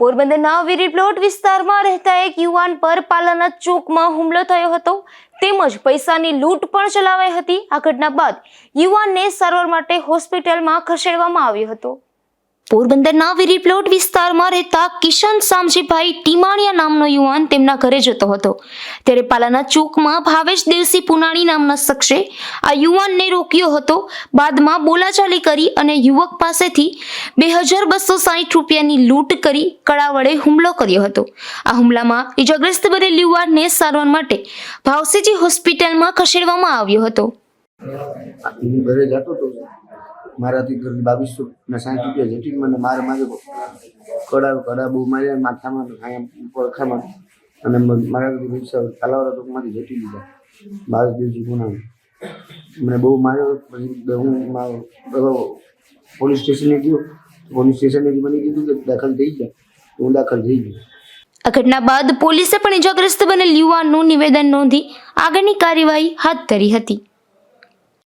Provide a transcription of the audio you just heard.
પોરબંદરના વીરી પ્લોટ વિસ્તારમાં રહેતા એક યુવાન પર પાલાના ચોકમાં હુમલો થયો હતો. તેમજ પૈસાની લૂંટ પણ ચલાવાઈ હતી. આ ઘટના બાદ યુવાનને સારવાર માટે હોસ્પિટલમાં ખસેડવામાં આવ્યો હતો. પોરબંદરના વીરી પ્લોટ વિસ્તારમાં રહેતા કિશન સામજીભાઈ ટીમાણિયા નામનો યુવાન તેમના ઘરે જતો હતો. ત્યારે પાલાના ચોકમાં ભાવેશ દેવસી પુનાણી નામના શખ્સે આ યુવાનને રોક્યો હતો. બાદમાં બોલાચાલી કરી અને યુવક પાસેથી બે હજાર બસો સાહીઠ રૂપિયાની લૂંટ કરી કળા વડે હુમલો કર્યો હતો. આ હુમલામાં ઇજાગ્રસ્ત બનેલ યુવાનને સારવાર માટે ભાવસીજી હોસ્પિટલમાં ખસેડવામાં આવ્યો હતો. મારાથી ઘર બાવીસો ને સાઠ રૂપિયા જેટલી મને માર માર્યો. કડા કડા બહુ માર્યા, માથામાં અહીંયા પડખામાં. અને મારા રિક્ષા કાલાવાળા ટોકમાંથી જેટી લીધા. બાવીસ દિવસથી પુના મને બહુ માર્યો, પછી હું મારો પોલીસ સ્ટેશને ગયો. પોલીસ સ્ટેશને મને કીધું કે દાખલ થઈ ગયા હું દાખલ થઈ ગયો. આ ઘટના બાદ પોલીસે પણ ઇજાગ્રસ્ત બનેલ યુવાનનું નિવેદન નોંધી આગળની કાર્યવાહી હાથ ધરી હતી.